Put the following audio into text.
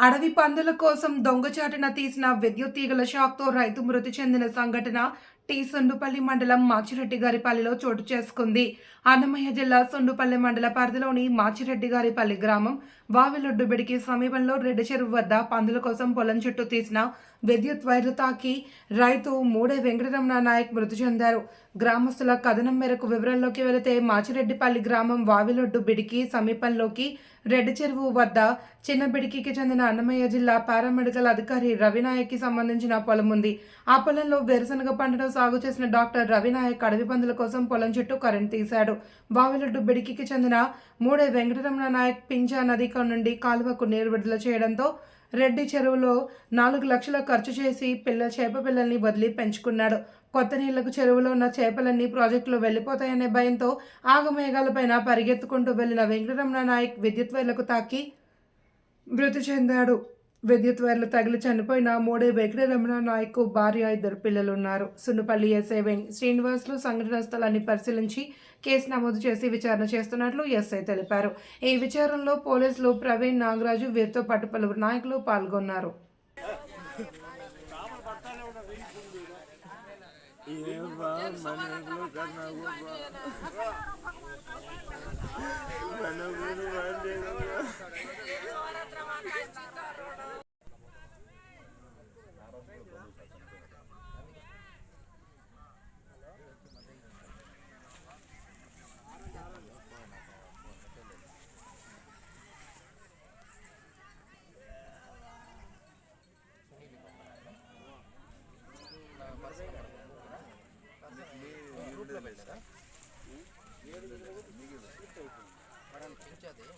అడవి పందుల కోసం దొంగచాటున తీసిన విద్యుత్ తీగల షాక్తో రైతు మృతి చెందిన సంఘటన టీ సొండుపల్లి మండలం మాచిరెడ్డి గారిపల్లిలో చోటు చేసుకుంది. అన్నమయ్య జిల్లా సొండుపల్లి మండల పరిధిలోని మాచిరెడ్డి గారిపల్లి గ్రామం వావిలొడ్డుబిడికి సమీపంలో రెడ్డి చెరువు వద్ద పందుల కోసం పొలం చుట్టూ తీసిన విద్యుత్ వైర్లు తాకి రైతు మూడే వెంకటరమణ నాయక్ మృతి చెందారు. గ్రామస్తుల కథనం మేరకు వివరాల్లోకి వెళితే మాచిరెడ్డిపల్లి గ్రామం వావిలొడ్డు బిడికి సమీపంలోకి రెడ్డి చెరువు వద్ద చిన్న బిడికికి చెందిన అన్నమయ్య జిల్లా పారామెడికల్ అధికారి రవినాయక్కి సంబంధించిన పొలం ఉంది. ఆ పొలంలో వేరుశనగ పంటను సాగు చేసిన డాక్టర్ రవినాయక్ అడవి పందుల కోసం పొలం చుట్టూ కరెంట్ తీశాడు. వావిలొడ్డు బిడికికి చెందిన మూడే వెంకటరమణ నాయక్ పింజా నది నుండి కాలువకు నీరు విడుదల చేయడంతో రెడ్డి చెరువులో నాలుగు లక్షల ఖర్చు చేసి పిల్ల చేప పిల్లల్ని వదిలి పెంచుకున్నాడు. కొత్త నీళ్ళకు చెరువులో ఉన్న చేపలన్నీ ప్రాజెక్టులో వెళ్ళిపోతాయనే భయంతో ఆగమేఘాలపైన పరిగెత్తుకుంటూ వెళ్ళిన వెంకటరమణ నాయక్ విద్యుత్ వైర్లకు తాకి మృతి చెందాడు. విద్యుత్ వైర్లు తగిలి చనిపోయిన మూడే వెంకటరమణ నాయక్ భార్య ఇద్దరు పిల్లలు ఉన్నారు సున్నపల్లి ఎస్ఐ వెం- శ్రీనివాసులు సంఘటన స్థలాన్ని పరిశీలించి కేసు నమోదు చేసి విచారణ చేస్తున్నట్లు ఎస్ఐ తెలిపారు. ఈ విచారణలో పోలీసులు ప్రవీణ్ నాగరాజు వీరితో పాటు పలువురు నాయకులు పాల్గొన్నారు. ఏవ్వా Espérate, ¿eh? bueno.